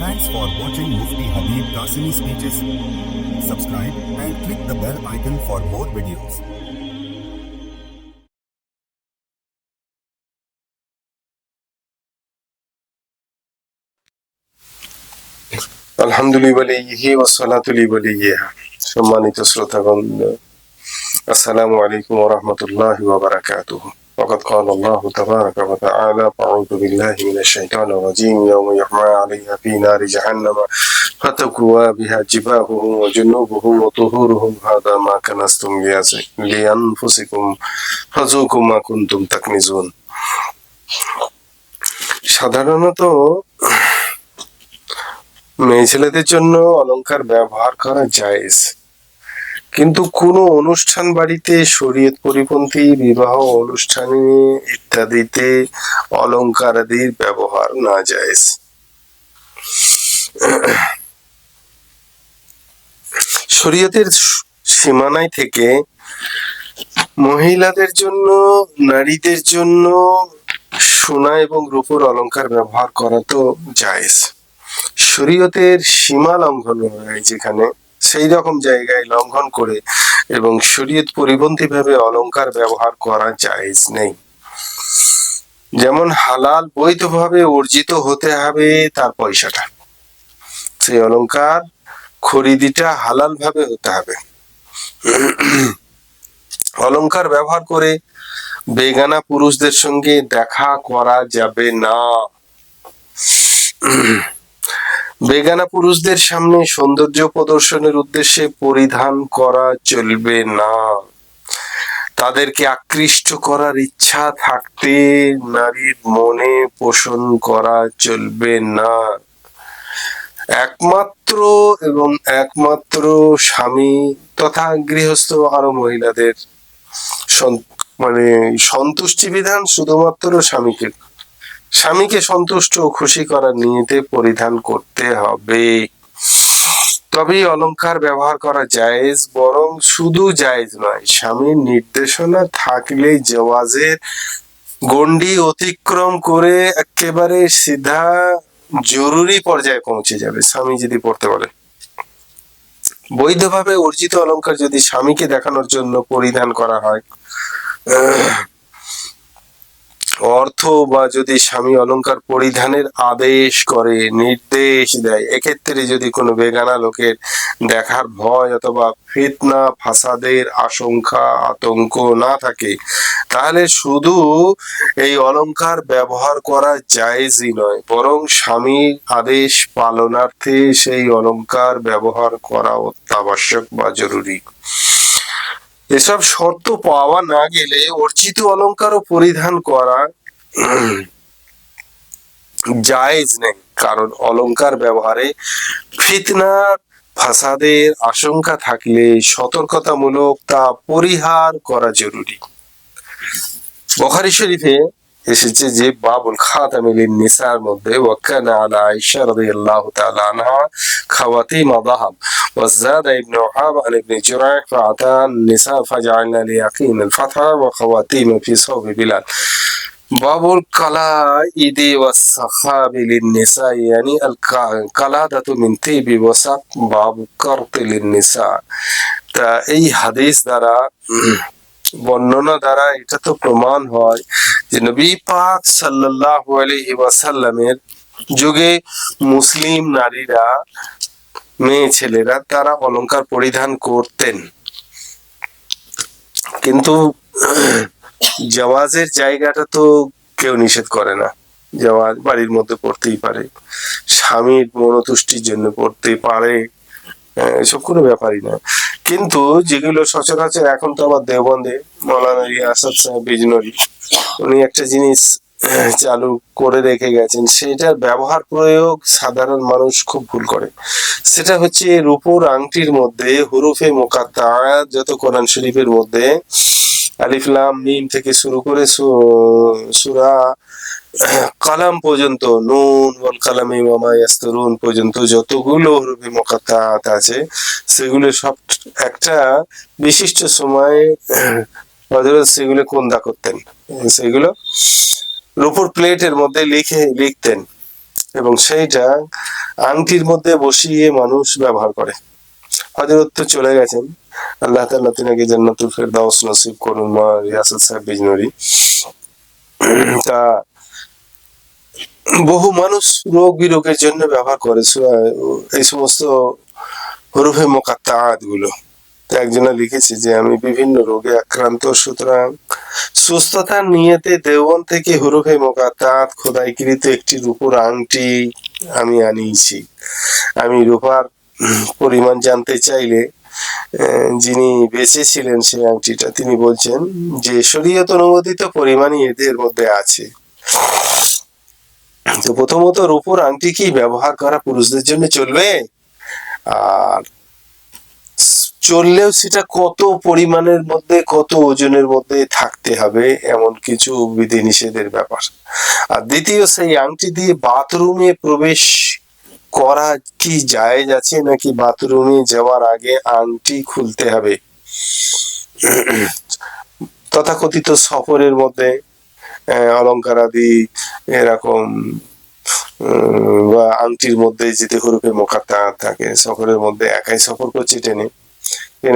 Thanks for watching Mufti Habib Qasimi speeches. Subscribe and click the bell icon for more videos. আলহামদুলিল্লাহ ওসালাতুলিবালিয়া সম্মানিত শ্রোতাগণ আসসালামু আলাইকুম ওরহমতুল্লাহ ওবরাকাতুহ وقد قال الله تبارك وتعالى أعوذ بالله من الشيطان الرجيم يوم يحمى عليها في نار جهنم فتكوى بها جباههم وجنوبهم وظهورهم هذا ما كنستم ليس- لأنفسكم فذوقوا ما كنتم تكنزون সাধারণত মেয়ে ছেলেদের জন্য অলংকার ব্যবহার করা জায়েজ কিন্তু কোন অনুষ্ঠান বাড়িতে শরীয়ত পরিপন্থী, বিবাহ অনুষ্ঠানে ইত্যাদিতে অলংকার আদির ব্যবহার না যায়। শরীয়তের সীমানায় থেকে মহিলাদের জন্য, নারীদের জন্য সোনা এবং রূপোর অলংকার ব্যবহার করা তো জায়েজ শরীয়তের সীমা লঙ্ঘন হয় যেখানে সেই রকম জায়গায় লঙ্ঘন করে এবং শরীয়ত পরিপন্থী ভাবে অলংকার ব্যবহার করা জায়েজ নেই। যেমন হালাল বৈধভাবে অর্জিত হতে হবে তার পয়সাটা। সেই অলংকার খরিদিটা হালাল ভাবে হতে হবে। অলংকার ব্যবহার করে বেগানা পুরুষদের সঙ্গে দেখা করা যাবে না। বেগানা পুরুষদের সামনে সৌন্দর্য প্রদর্শনের উদ্দেশ্যে পরিধান করা চলবে না। তাদেরকে আকৃষ্ট করার ইচ্ছা থাকতে নারীর মনে পোষণ করা চলবে না। একমাত্র এবং একমাত্র স্বামী তথা গৃহস্থ আরও মহিলাদের মানে সন্তুষ্টি বিধান শুধুমাত্র স্বামীকে। স্বামীকে সন্তুষ্ট ও খুশি করার নিয়তে পরিধান করতে হবে। তবেই অলংকার ব্যবহার করা জায়েজ বরং শুধু জায়েজ নয় স্বামীর নির্দেশনা থাকলে জওয়াজের গণ্ডি অতিক্রম করে একেবারে সিধা জরুরি পর্যায়ে পৌঁছে যাবে স্বামী যদি পড়তে বলে। বৈধভাবে অর্জিত অলংকার যদি স্বামীকে দেখানোর জন্য পরিধান করা হয় আহ, অর্থ বা যদি স্বামী অলংকার পরিধানের আদেশ করে, নির্দেশ দেয়, এক্ষেত্রে যদি কোনো বেগানা লোকের দেখার ভয় অথবা ফিতনা, ফাসাদের আশঙ্কা, আতঙ্ক না থাকে, তাহলে শুধু এই অলঙ্কার ব্যবহার করা জায়েজই নয়, বরং স্বামীর আদেশ পালনার্থে সেই অলংকার ব্যবহার করা অত্যাবশ্যক বা জরুরি। এসব শর্ত পাওয়া না গেলে অর্জিত অলংকারও পরিধান করা জায়েজ নেই, কারণ অলংকার ব্যবহারে ফিতনা, ফাসাদের আশঙ্কা থাকলে সতর্কতামূলক তা পরিহার করা জরুরি। বখারি শরীফে এসেছে যে বাবুল খাতামিলিন নিসার মধ্যে ওয়াক্কানা আলা আয়েশা রাদিয়াল্লাহু তাআলা আনহা খাওয়াতিম যাহাব وزاد ابن وهب عن ابن جريح فأتى النساء فجعلنا ليقين الفتح وخواتيم في صوب بلال باب القلائد والسخاب للنساء يعني القلادة من طيب وسق باب قرط للنساء তা এই হাদিস দ্বারা উম, বর্ণনা দ্বারা এটা তো প্রমাণ হয় যে নবী পাক সাল্লাল্লাহু আলাইহি ওয়াসাল্লামের যুগে মুসলিম নারীরা, মেয়ে ছেলেরা তারা অলংকার পরিধান করতেন। কিন্তু জাওয়াজের জায়গাটা তো কেউ নিষেধ করে না। জাওয়াজ বাড়ির মধ্যে পড়তেই পারে, স্বামীর মনতুষ্টির জন্য পড়তে পারে। এসব কোনো ব্যাপারই না। কিন্তু যেগুলো সচরাচর এখন তো আবার দেওবন্দে মৌলানা আসাদ সাহেব, বিজনরি, উনি একটা জিনিস চালু করে রেখে গেছেন, সেটার ব্যবহার প্রয়োগ সাধারণ মানুষ খুব ভুল করে। সেটা হচ্ছে রূপোর আংটির মধ্যে হুরুফে মোকাত্তা, যত কোরআন শরীফের মধ্যে আলিফলাম মিম থেকে শুরু করে সুরা কালাম পর্যন্ত, নুন, ওয়াল কালামে ওয়ামা ইয়াসতুরুন পর্যন্ত যতগুলো হরফে মোকাত্তাত আছে, সেগুলো সব একটা বিশিষ্ট সময় হযরত সেগুলো কোন্দা করতেন। সেগুলো রূপোর প্লেটের মধ্যে লিখে, লিখতেন এবং সেইটা আংটির মধ্যে বসিয়ে মানুষ ব্যবহার করে। হজরত তো চলে গেছেন। আল্লাহ তাআলা তিনাকে জান্নাতুল ফেরদাউস নসিব করুন মা রিয়াসত সাহেব বিজনরি। তা বহু মানুষ রোগ বিরোগের জন্য ব্যবহার করে এই সমস্ত হরুফে মোকাত্তাআতগুলো। একজনে লিখেছে যে, আমি বিভিন্ন রোগে আক্রান্ত, সুতরাং সুস্থতার নিয়েতে দেওবন থেকে হরুফে মোকাত্তাআত খোদাইকৃত একটি রূপোর আংটি আমি আনিয়েছি। আমি রূপার পরিমাণ জানতে চাইলে যিনি বেঁচে ছিলেন সেই আংটিটা, তিনি বলছেন যে, শরীয়ত অনুমোদিত পরিমাণই এদের মধ্যে আছে। তো প্রথমত রূপোর আংটি কি ব্যবহার করা পুরুষদের জন্য চলবে? আর চললেও সেটা কত পরিমাণের মধ্যে, কত ওজনের মধ্যে থাকতে হবে এমন কিছু বিধি নিষেধের ব্যাপার। আর দ্বিতীয়, সেই আংটি দিয়ে বাথরুমে প্রবেশ করা কি জায়েজ আছে নাকি বাথরুমে যাওয়ার আগে আংটি খুলতে হবে? তথাকথিত সফরের মধ্যে আহ, অলংকারাদি এরকম বা আংটির মধ্যে যেতে হরুপে মোকাত্তা থাকে সফরের মধ্যে একাই সফর করছে ট্রেনে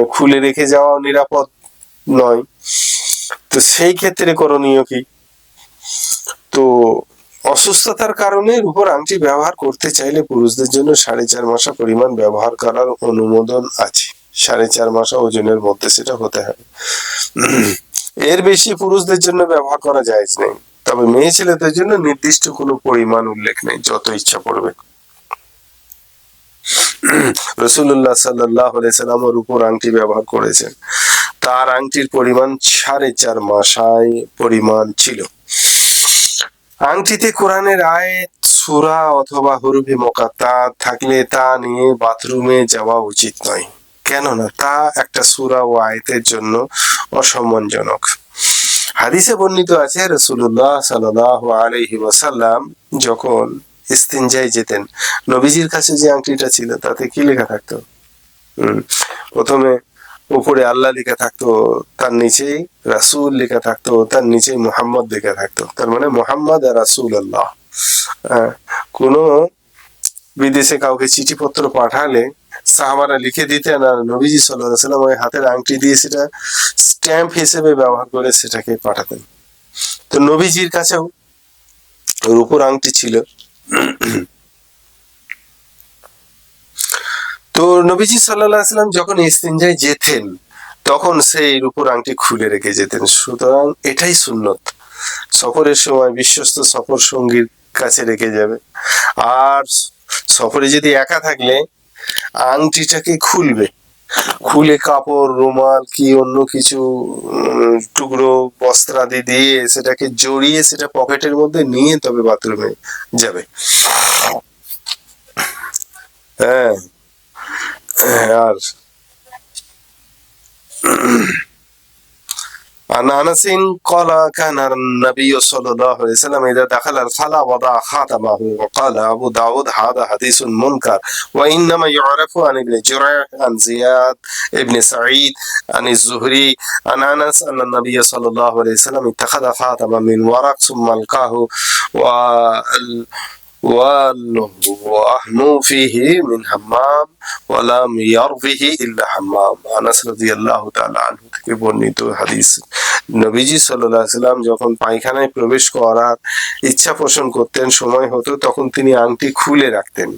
খুলে রেখে যাওয়া নিরাপদ নয়। তো সেই ক্ষেত্রে করণীয় কি? তো অসুস্থতার কারণে উপর আংটি ব্যবহার করতে চাইলে পুরুষদের জন্য সাড়ে চার মাসা পরিমাণ ব্যবহার করার অনুমোদন আছে। সাড়ে চার মাসা ওজনের মধ্যে সেটা হতে হবে। এর বেশি পুরুষদের জন্য ব্যবহার করা যায় নেই। তবে মেয়ে ছেলেদের জন্য নির্দিষ্ট কোনো পরিমাণ উল্লেখ নেই, যত ইচ্ছা পড়বে। রসুল্লাহ সাল্লাহ সাল্লামের উপর আংটি ব্যবহার করেছেন। তার আংটির পরিমাণ সাড়ে চার মাসায় পরিমাণ ছিল। আংটিতে কোরআনের আয়াত, সুরা অথবা হরুফে মোকাত্তা থাকলে তা নিয়ে বাথরুমে যাওয়া উচিত নয়। কেননা তা একটা সূরা ও আয়তের জন্য অসম্মানজনক। হাদিসে বর্ণিত আছে রসুল্লাহ সাল্লাহ আলহি ওয়াসাল্লাম যখন ইস্তিনজায় যেতেন, নবীজির কাছে যে আংটিটা ছিল, তাতে কি লেখা থাকতো? প্রথমে উপরে আল্লাহ লেখা থাকতো, তার নিচেই রাসূল লেখা থাকতো, তার নিচেই মোহাম্মদ লেখা থাকতো। তার মানে মোহাম্মদ আর রাসূল আল্লাহ কোনো বিদেশে কাউকে চিঠিপত্র পাঠালে সাহাবারা লিখে দিতেন আর নবীজি সাল্লাম ওই হাতের আংটি দিয়ে সেটা স্ট্যাম্প হিসেবে ব্যবহার করে সেটাকে পাঠাতেন। তো নবীজির কাছেও রূপোর আংটি ছিল। তো নবীজি সাল্লাম যখন ইস্তিনজায় যেতেন, তখন সেই রূপোর আংটি খুলে রেখে যেতেন। সুতরাং এটাই সুন্নত। সফরের সময় বিশ্বস্ত সফর সঙ্গীর কাছে রেখে যাবে। আর সফরে যদি একা থাকলে আংটিটাকে খুলবে। খুলে কাপড়, রুমাল কি অন্য কিছু টুকরো বস্ত্রাদি দিয়ে সেটাকে জড়িয়ে সেটা পকেটের মধ্যে নিয়ে তবে বাথরুমে যাবে। হ্যাঁ হ্যাঁ আর عن أنس قال كان النبي صلى الله عليه وسلم إذا دخل الخلاء وضع خاتمه وقال أبو داود هذا حديث منكر. وإنما يعرف عن ابن جريح عن زياد ابن سعيد عن الزهري عن أنس أن النبي صلى الله عليه وسلم اتخذ خاتما من ورق ثم ألقاه. وال والوهن فيه من حمام ولم يرضه إلا حمام আনাস রাদিয়াল্লাহু তাআলা আনহু থেকে বর্ণিত হাদিস নবীজি সাল্লাল্লাহু আলাইহি সাল্লাম যখন পায়খানায় প্রবেশ করার ইচ্ছা পোষণ করতেন সময় হতো তখন তিনি আংটি খুলে রাখতেন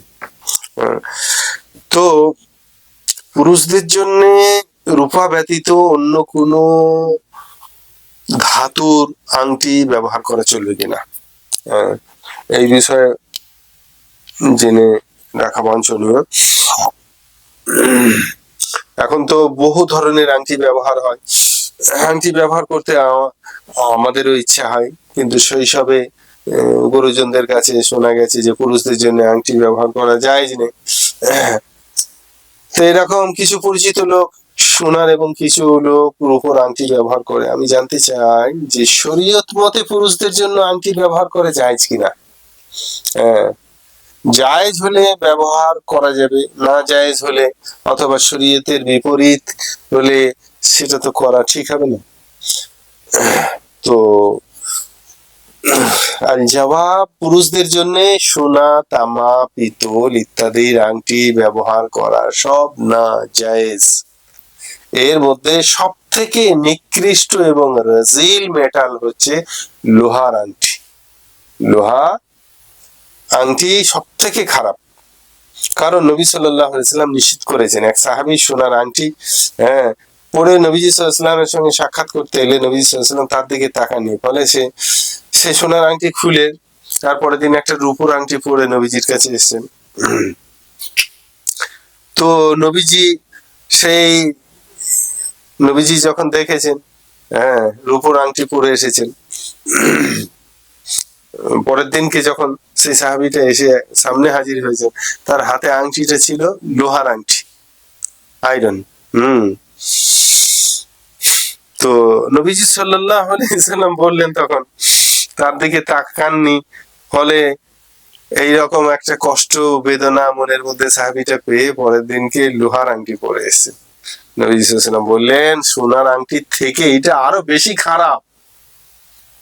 আহ, তো পুরুষদের জন্য রূপা ব্যতীত অন্য কোনো ধাতুর আংটি ব্যবহার করা চলবে কিনা আহ, এই বিষয়ে জেনে রাখা বাঞ্ছনীয়। এখন তো বহু ধরনের আংটি ব্যবহার হয়। আংটি ব্যবহার করতে আমাদেরও ইচ্ছা হয়, কিন্তু শৈশবে গুরুজনদের কাছে শোনা গেছে যে পুরুষদের জন্য আংটি ব্যবহার করা যায় নেই। তো এরকম কিছু পরিচিত লোক, সোনার এবং কিছু লোক রূপোর আংটি ব্যবহার করে। আমি জানতে চাই যে শরীয়ত মতে পুরুষদের জন্য আংটি ব্যবহার করে যায় কিনা? হ্যাঁ। জায়েজ হলে ব্যবহার করা যাবে, না জায়েজ হলে অথবা শরীয়তের বিপরীত হলে সেটা তো করা ঠিক হবে না। তো জবাব, পুরুষদের জন্য সোনা, তামা, পিতল ইত্যাদির আংটি ব্যবহার করা সব না জায়েজ। এর মধ্যে সব থেকে নিকৃষ্ট এবং রাজিল মেটাল হচ্ছে লোহার আংটি। লোহা আংটি সব থেকে খারাপ। কারণ নবী সাল্লাম নিশ্চিত করেছেন। এক সাহাবি সোনার আংটি হ্যাঁ পরে নবীজি সাল্লামের সঙ্গে সাক্ষাৎ করতে এলে নবীজি সাল্লাম তার দিকে তাকাননি ফলে সে সে সোনার আংটি খুলে তারপরে দিন একটা রূপোর আংটি পরে নবীজির কাছে এসেছেন। তো নবীজি সেই, নবীজি যখন দেখেছেন হ্যাঁ রূপোর আংটি পরে এসেছেন পরের দিনকে যখন সেই সাহাবিটা এসে সামনে হাজির হয়েছে, তার হাতে আংটিটা ছিল লোহার আংটি আয়রন হুম। তো নবীজি সাল্লাহ বললেন তখন, তার দিকে তাকাননি, ফলে এইরকম একটা কষ্ট বেদনা মনের মধ্যে সাহাবিটা পেয়ে পরের দিনকে লোহার আংটি পরে এসেছে। নবীজি সাল্লাম বললেন, সোনার আংটির থেকে এটা আরও বেশি খারাপ।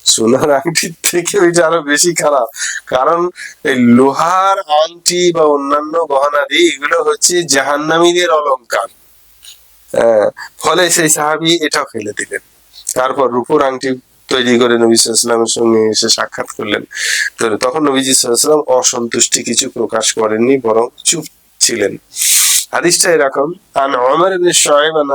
সোনার আংটির থেকে ওইটা আরও বেশি খারাপ। কারণ এই লোহার আংটি বা অন্যান্য গহনাদি এগুলো হচ্ছে জাহান্নামীদের অলংকার। হ্যাঁ, ফলে সেই সাহাবি এটাও ফেলে দিলেন। তারপর রূপোর আংটি তৈরি করে নবী সাল্লামের সঙ্গে এসে সাক্ষাৎ করলেন। তখন নবীজি অসন্তুষ্টি কিছু প্রকাশ করেননি বরং চুপ ছিলেন। হাদিসটা এরকম عن عمر بن الشعيب عن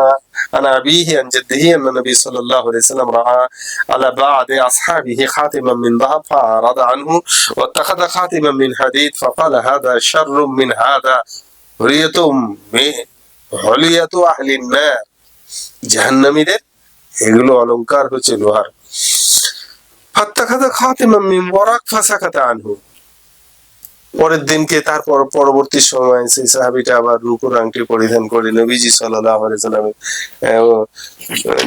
عن أبيه عن جده أن النبي صلى الله عليه وسلم رأى على بعض أصحابه خاتما من ذهب فأعرض عنه واتخذ خاتما من حديد فقال هذا شر من هذا حلية من- حلية أهل النار জাহান্নামীদের এগুলো অলংকার হচ্ছে লোহার ফাত্তাখাদা খাতিমা মিন ওয়ারাক ফাসাকাতা আনহু পরের দিনকে তারপর পরবর্তী সময় সেই সাহাবিটা আবার রুকুর আংটি পরিধান করে নবীজি সাল্লাল্লাহু আলাইহি সাল্লামের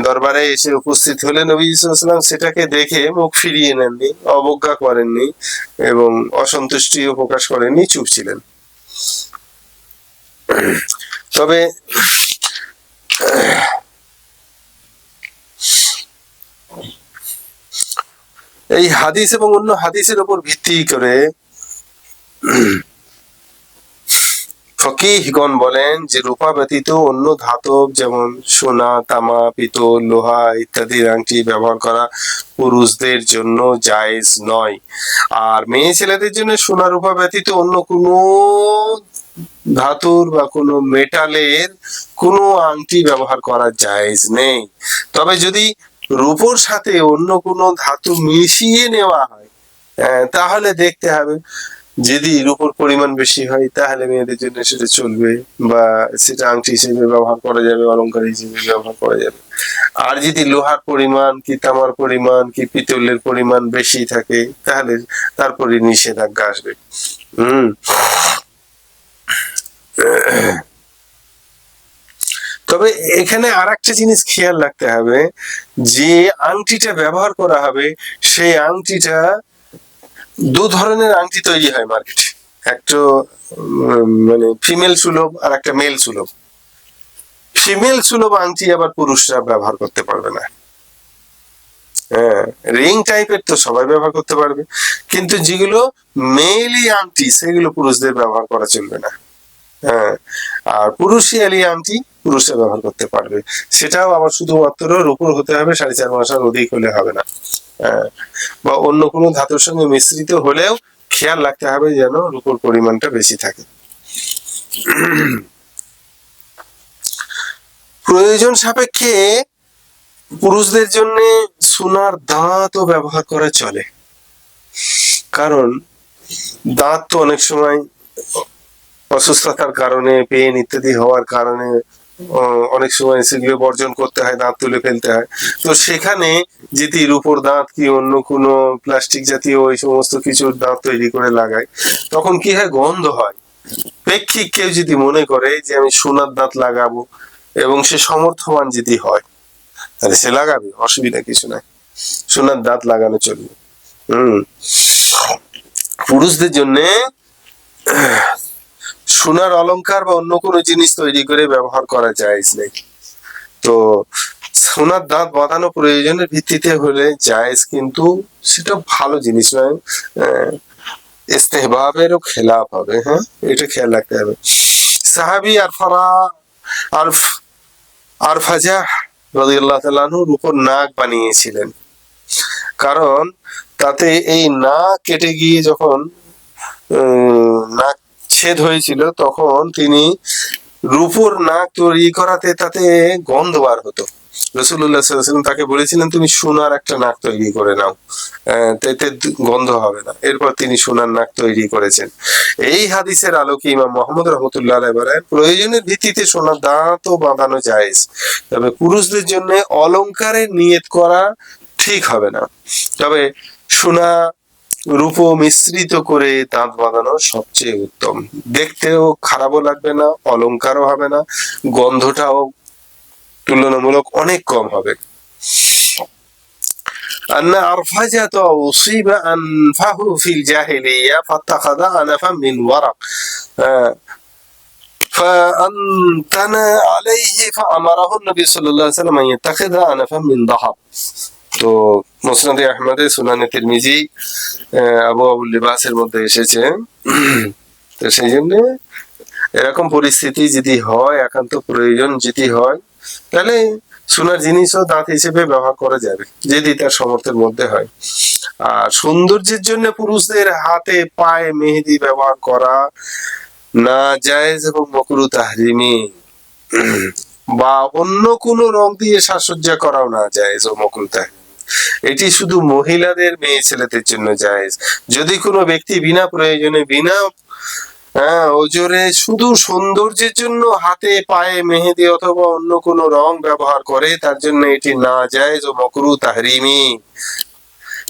দরবারে এসে উপস্থিত হলে নবীজি সাল্লাম সেটাকে দেখে মুখ ফিরিয়ে নেননি, অবজ্ঞা করেননি এবং অসন্তুষ্টিও প্রকাশ করেননি, চুপ ছিলেন। তবে, এই হাদিস এবং অন্য হাদিসের উপর ভিত্তি করে ফকিহগণ বলেন যে রূপা ব্যতীত অন্য ধাতব যেমন সোনা তামা পিতল লোহা ইত্যাদির আংটি ব্যবহার করা পুরুষদের জন্য জায়েজ নয়। আর মেয়ে ছেলেদের জন্য সোনা রূপা ব্যতীত অন্য কোনো ধাতুর বা কোনো মেটালের কোনো আংটি ব্যবহার করা জায়েজ নেই। তবে যদি রূপোর সাথে অন্য কোনো ধাতু মিশিয়ে নেওয়া হয় আহ, তাহলে দেখতে হবে যদি রূপোর পরিমাণ বেশি হয়, তাহলে মেয়েদের জন্য সেটা চলবে বা সেটা আংটি হিসেবে ব্যবহার করা যাবে, অলংকার হিসেবে ব্যবহার করা যাবে। আর যদি লোহার পরিমাণ কি তামার পরিমাণ কি পিতলের পরিমাণ বেশি থাকে, তাহলে তারপরে নিষেধাজ্ঞা আসবে। হম। তবে এখানে আর একটা জিনিস খেয়াল রাখতে হবে, যে আংটিটা ব্যবহার করা হবে, সেই আংটিটা দু ধরনের আংটি তৈরি হয় মার্কেটে একটা মানে ফিমেল সুলভ আর একটা মেল সুলভ। ফিমেল সুলভ আংটি আবার পুরুষরা ব্যবহার করতে পারবে না। হ্যাঁ রিং টাইপের তো সবাই ব্যবহার করতে পারবে। কিন্তু যেগুলো মেইলি আংটি, সেগুলো পুরুষদের ব্যবহার করা চলবে না। হ্যাঁ আর পুরুষিয়ালি আংটি পুরুষরা ব্যবহার করতে পারবে। সেটাও আবার শুধুমাত্র রূপোর হতে হবে, সাড়ে চার মাস আর অধিক হলে হবে না। বা অন্য কোনো ধাতুর সঙ্গে মিশ্রিত হলেও খেয়াল রাখতে হবে যেন রূপোর পরিমাণটা বেশি থাকে। প্রয়োজন সাপেক্ষে পুরুষদের জন্য সোনার দাঁতও ব্যবহার করা চলে। কারণ দাঁত তো অনেক সময় অসুস্থতার কারণে পেন ইত্যাদি হওয়ার কারণে অনেক সময় সেগুলো বর্জন করতে হয়, দাঁত তুলে ফেলতে হয়। তো সেখানে যদি রূপোর দাঁত কি অন্য কোনো প্লাস্টিক জাতীয় ওই সমস্ত কিছু দাঁত তৈরি করে লাগায়, তখন কি হয়, গন্ধ হয়। প্রেক্ষিক কেউ যদি মনে করে যে আমি সোনার দাঁত লাগাবো এবং সে সমর্থবান যদি হয়, তাহলে সে লাগাবে, অসুবিধা কিছু নাই। সোনার দাঁত লাগানো চলবে। হম। পুরুষদের জন্যে সোনার অলংকার বা অন্য কোনো জিনিস তৈরি করে ব্যবহার করা যায় নেই তো সোনার দাঁত বাঁধানো প্রয়োজনের ভিত্তিতে হলে জায়েজ কিন্তু সেটা ভালো জিনিস নয়। ইস্তেহবাবেরও খেলাফ হবে হ্যাঁ? এটা খেয়াল রাখতে হবে। সাহাবি আর ফারা আরফ আর ফাজা রাদিয়াল্লাহু তাআলা আনহুর উপর নাক বানিয়েছিলেন। কারণ তাতে এই নাক কেটে গিয়ে যখন নাক ছেদ হয়েছিল, তখন তিনি রূপোর নাক তৈরি করাতে তাতে গন্ধ বার হতো। রসুল্লাহ তাকে বলেছিলেন, তুমি সোনার একটা নাক তৈরি করে নাও। তাতে গন্ধ হবে না। এরপর তিনি সোনার নাক তৈরি করেছেন। এই হাদিসের আলোকে ইমাম মোহাম্মদ রহমতুল্লাহ বলেন, প্রয়োজনের ভিত্তিতে সোনার দাঁতও বাঁধানো যায় তবে পুরুষদের জন্য অলংকারের নিয়ত করা ঠিক হবে না। তবে সোনা রূপ মিশ্রিত করে দাঁত বাঁধানো সবচেয়ে উত্তম দেখতেও খারাপও লাগবে না অলংকারও হবে না গন্ধটাও তুলনামূলক অনেক কম হবে أن أرفجة أصيب أنفه في الجاهلية فاتخذ أنفا من ورق آه، فأنتن عليه فأمره النبي صلى الله عليه وسلم أن يتخذ أنفا من ذهب তো মুসনাদ আহমদে সুনানে তিরমিজি আবু আবুল লিবাসের মধ্যে এসেছে। তো সেই জন্য এরকম পরিস্থিতি যদি হয়, একান্ত প্রয়োজন যদি হয়, তাহলে সোনার জিনিসও দাঁত হিসেবে ব্যবহার করা যাবে, যদি তার সমর্থের মধ্যে হয়। আর সৌন্দর্যের জন্য পুরুষদের হাতে পায়ে মেহেদি ব্যবহার করা না জায়েজ এবং মকরু তাহরিমি, বা অন্য কোনো রং দিয়ে সাজসজ্জা করাও না জায়েজ ও মকরু তাহরিমি। এটি শুধু মহিলাদের মেয়ে ছেলেদের জন্য জায়েজ। যদি কোনো ব্যক্তি বিনা প্রয়োজনে, বিনা হ্যাঁ ওজোরে শুধু সৌন্দর্যের জন্য হাতে, পায়ে মেহেদি অথবা অন্য কোনো রং ব্যবহার করে, তার জন্য এটি না যায় ও মকরু তাহরিমি।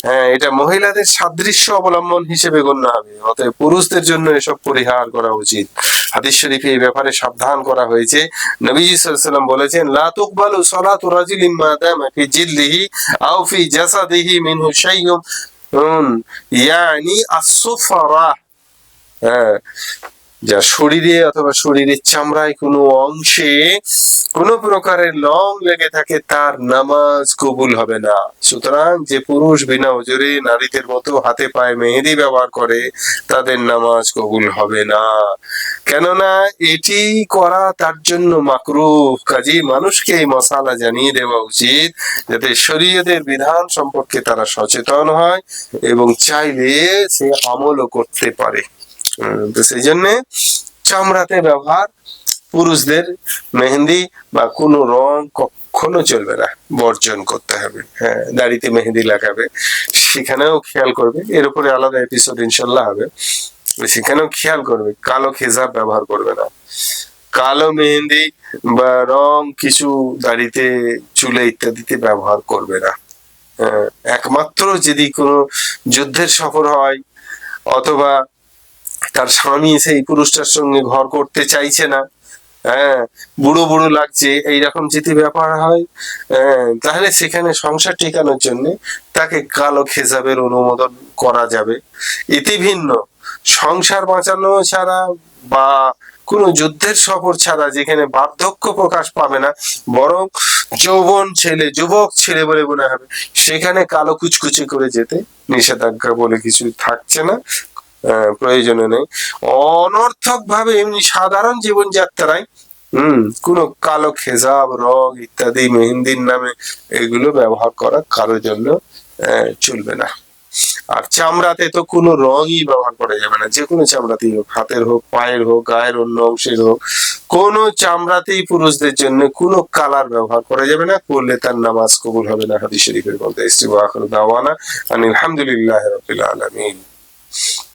হ্যাঁ এটা মহিলাদের সাদৃশ্য অবলম্বন হিসেবে গণ্য হবে। অতএব পুরুষদের জন্য এসব পরিহার করা উচিত। হাদিস শরীফে এই ব্যাপারে সাবধান করা হয়েছে। নবীজি ওয়াসাল্লাম বলেছেন, লা তুকবালু সালাতু রাজুলিন মা দামা ফি জিল্লিহি আও ফি জাসাদিহি মিনহু শাইউন ইয়ানি আস-সুফরা। হ্যাঁ যা শরীরে অথবা শরীরের চামড়ায় কোনো অংশে কোনো প্রকারের লং লেগে থাকে, তার নামাজ কবুল হবে না। সুতরাং যে পুরুষ বিনা ওজরে নারীদের মতো হাতে পায়ে মেহেদি ব্যবহার করে, তাদের নামাজ কবুল হবে না। কেননা এটি করা তার জন্য মাকরু কাজী মানুষকে এই মশালা জানিয়ে দেওয়া উচিত, যাতে শরীয়তের বিধান সম্পর্কে তারা সচেতন হয় এবং চাইলে সে আমলও করতে পারে। তো সেই জন্য চামড়াতে ব্যবহার পুরুষদের মেহেন্দি বা কোনো রং কখনো চলবে না বর্জন করতে হবে। হ্যাঁ দাড়িতে মেহেন্দি লাগাবে সেখানেও খেয়াল করবে। এর উপরে আলাদা এপিসোড ইনশাল্লাহ হবে। সেখানেও খেয়াল করবে কালো খেজাব ব্যবহার করবে না। কালো মেহেন্দি বা রং কিছু দাড়িতে চুলে ইত্যাদিতে ব্যবহার করবে না। হ্যাঁ, একমাত্র যদি কোনো যুদ্ধের সফর হয় অথবা তার স্বামী সেই পুরুষটার সঙ্গে ঘর করতে চাইছে না। হ্যাঁ বুড়ো বুড়ো লাগছে এইরকম যদি ব্যাপার হয় হ্যাঁ, তাহলে সেখানে সংসার টিকানোর জন্য তাকে কালো খেজাবের অনুমোদন করা যাবে। এতে ভিন্ন সংসার বাঁচানো ছাড়া বা কোনো যুদ্ধের সফর ছাড়া যেখানে বার্ধক্য প্রকাশ পাবে না বরং যৌবন ছেলে যুবক ছেলে বলে মনে হবে সেখানে কালো কুচকুচি করে যেতে নিষেধাজ্ঞা বলে কিছু থাকছে না। প্রয়োজনে নেই। অনর্থক ভাবে এমনি সাধারণ জীবনযাত্রায়, হম, কোনো কালো খেজাব রং ইত্যাদি, মেহেন্দির নামে এগুলো ব্যবহার করা কারোর জন্য চলবে না। আর চামড়াতে তো কোনো রঙই ব্যবহার করা যাবে না। যে কোনো চামড়াতেই হোক, হাতের হোক, পায়ের হোক, গায়ের অন্য অংশের হোক, কোনো চামড়াতেই পুরুষদের জন্য কোনো কালার ব্যবহার করা যাবে না। করলে তার নামাজ কবুল হবে না, হাদিস শরীফের মধ্যে। ইস্তিবা আখির দাওয়ানা আনিল হামদুলিল্লাহি রাব্বিল আলামিন।